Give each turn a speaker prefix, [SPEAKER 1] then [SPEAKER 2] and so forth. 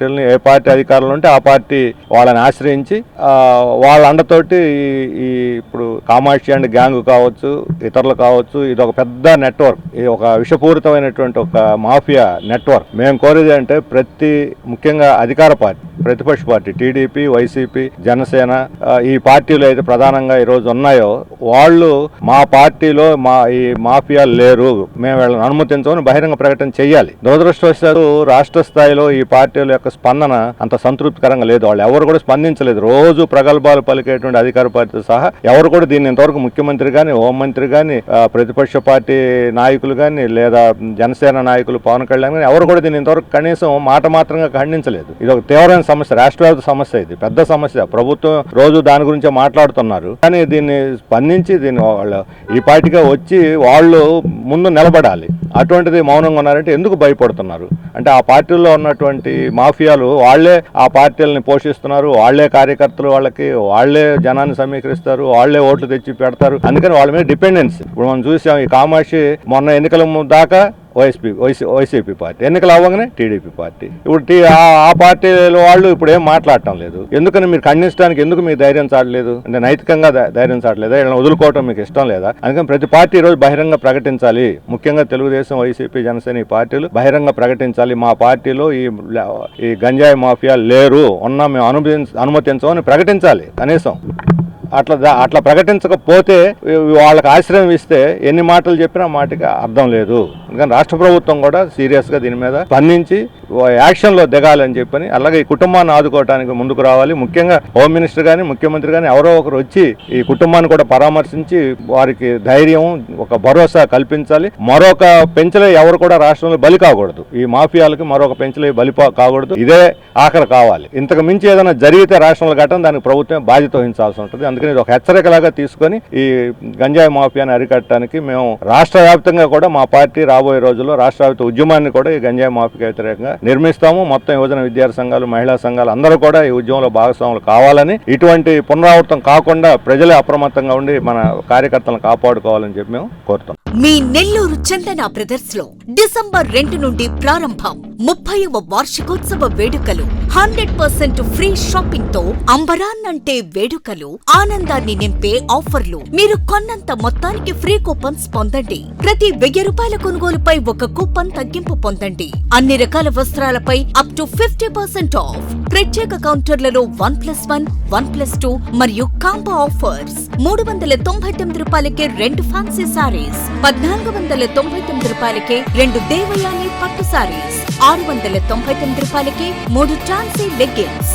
[SPEAKER 1] పార్టీలని ఏ party అధికారులు ఉంటే ఆ పార్టీ వాళ్ళని ఆశ్రయించి వాళ్ళ అండతోటి ఈ- ఈ ఇప్పుడు కామాక్షి అండ్ గ్యాంగ్ కావచ్చు ఇతరులు కావచ్చు ఇది ఒక పెద్ద నెట్వర్క్. ఇది ఒక విషపూరితమైనటువంటి ఒక మాఫియా నెట్వర్క్. మేము కోరేది అంటే ప్రతి ముఖ్యంగా అధికార పార్టీ ప్రతిపక్ష పార్టీ టీడీపీ వైసీపీ జనసేన ఈ పార్టీలు అయితే ప్రధానంగా ఈరోజు ఉన్నాయో వాళ్ళు మా పార్టీలో మా ఈ మాఫియాలు లేరు. మేము వీళ్ళని అనుమతించమని బహిరంగ ప్రకటన చేయాలి దురదృష్టవశాలు రాష్ట్ర స్థాయిలో ఈ పార్టీల యొక్క స్పందన అంత సంతృప్తికరంగా లేదు. వాళ్ళు ఎవరు కూడా స్పందించలేదు. రోజు ప్రగల్భాలు పలికేటువంటి అధికార పార్టీతో సహా ఎవరు కూడా దీన్ని ఇంతవరకు ముఖ్యమంత్రి కానీ హోంమంత్రి కానీ ప్రతిపక్ష పార్టీ నాయకులు కానీ లేదా జనసేన నాయకులు పవన్ కళ్యాణ్ కానీ ఎవరు కూడా దీన్ని ఇంతవరకు కనీసం మాట మాత్రంగా ఖండించలేదు. ఇది ఒక తీవ్రమైన సమస్య రాష్ట్ర వ్యాప్త సమస్య ఇది. పెద్ద సమస్య. ప్రభుత్వం రోజు దాని గురించే మాట్లాడుతున్నారు. కానీ దీన్ని స్పందించి దీన్ని వాళ్ళు ఈ పార్టీగా వచ్చి వాళ్ళు ముందు నిలబడాలి. అటువంటిది మౌనంగా ఉన్నారంటే ఎందుకు భయపడుతున్నారు? అంటే ఆ పార్టీల్లో ఉన్నటువంటి మాఫియాలు వాళ్ళే ఆ పార్టీలని పోషిస్తున్నారు. వాళ్ళే కార్యకర్తలు వాళ్ళకి వాళ్ళే జనాన్ని సమీకరిస్తారు. వాళ్ళే ఓట్లు తెచ్చి పెడతారు. అందుకని వాళ్ళ మీద డిపెండెన్స్. ఇప్పుడు మనం చూసాం ఈ కామాక్షి మొన్న ఎన్నికల దాకా వైఎస్పీ వైసీ వైసీపీ పార్టీ. ఎన్నికలు అవ్వగానే టీడీపీ పార్టీ. ఇప్పుడు టీ- ఆ- ఆ పార్టీల వాళ్ళు ఇప్పుడు ఏం మాట్లాడటం లేదు. ఎందుకని మీరు ఖండించడానికి ఎందుకు మీకు ధైర్యం చాడలేదు అంటే నైతికంగా ధైర్యం చాడలేదా వీళ్ళని వదులుకోవటం మీకు ఇష్టం లేదా? అందుకని ప్రతి పార్టీ ఈరోజు రోజు బహిరంగ ప్రకటించాలి. ముఖ్యంగా తెలుగుదేశం వైసీపీ జనసేన ఈ పార్టీలు బహిరంగ ప్రకటించాలి. మా పార్టీలో ఈ ఈ గంజాయి మాఫియా లేరు. ఉన్నా మేము అనుమతి అనుమతించమని ప్రకటించాలి కనీసం. అట్లా దా- అట్లా ప్రకటించకపోతే వాళ్ళకి ఆశ్రయం ఇస్తే ఎన్ని మాటలు చెప్పినా మాటకి అర్థం లేదు. ఎందుకంటే రాష్ట్ర ప్రభుత్వం కూడా సీరియస్గా దీని మీద స్పందించి యాక్షన్లో దిగాలని చెప్పని అలాగే ఈ కుటుంబాన్ని ఆదుకోవడానికి ముందుకు రావాలి. ముఖ్యంగా హోమ్ మినిస్టర్ కానీ ముఖ్యమంత్రి కానీ ఎవరో ఒకరు వచ్చి ఈ కుటుంబాన్ని కూడా పరామర్శించి వారికి ధైర్యం ఒక భరోసా కల్పించాలి. మరొక పెంచలే ఎవరు కూడా రాష్ట్రంలో బలి కాకూడదు. ఈ మాఫియాలకి మరొక పెంచలే బలి పా- కాకూడదు. ఇదే ఆఖరి కావాలి. ఇంతకు మించి ఏదైనా జరిగితే రాష్ట్రంలో కట్టడం దానికి ప్రభుత్వం బాధ్యత వహించాల్సి ఉంటుంది. అందుకని ఇది ఒక హెచ్చరికలాగా తీసుకొని ఈ గంజాయి మాఫియాని అరికట్టడానికి మేము రాష్ట్ర వ్యాప్తంగా కూడా మా పార్టీ రాబోయే రోజుల్లో రాష్ట్ర వ్యాప్త ఉద్యమాన్ని కూడా ఈ గంజాయి మాఫీకి వ్యతిరేకంగా నిర్మిస్తాము. మొత్తం యువజన విద్యార్థి సంఘాలు మహిళా సంఘాలు అందరూ కూడా ఈ ఉద్యమంలో భాగస్వాములు కావాలని ఇటువంటి పునరావృతం కాకుండా ప్రజలే అప్రమత్తంగా ఉండి మన కార్యకర్తలను కాపాడుకోవాలని చెప్పి మేము కోరుతాం
[SPEAKER 2] మీ నెల్లూరు చందన బ్రదర్స్లో డిసెంబర్ రెండు నుండి ప్రారంభం ముప్పైవ వార్షికోత్సవ వేడుకలు. హండ్రెడ్ పర్సెంట్ ఫ్రీ షాపింగ్తో అంబరాన్ అంటే వేడుకలు ఆనందాన్ని నింపే ఆఫర్లు. మీరు కొన్నంత మొత్తానికి ఫ్రీ కూపన్స్ పొందండి. ప్రతి వెయ్యి రూపాయల కొనుగోలుపై ఒక కూపన్ తగ్గింపు పొందండి. అన్ని రకాల వస్త్రాలపై up to fifty percent off ప్రత్యేక కౌంటర్లలో one plus one one plus two మరియు కాంబో ఆఫర్స్. మూడు వందల తొంభై తొమ్మిది రూపాయలకే రెండు ఫ్యాన్సీ సారీస్ పద్నాలుగు వందల తొంభై తొమ్మిది రూపాయలకే రెండు దేవయాని పట్టు సారీస్ ఆరు వందల తొంభై తొమ్మిది రూపాయలకే మూడు ఛాన్సీ లెగ్గిన్స్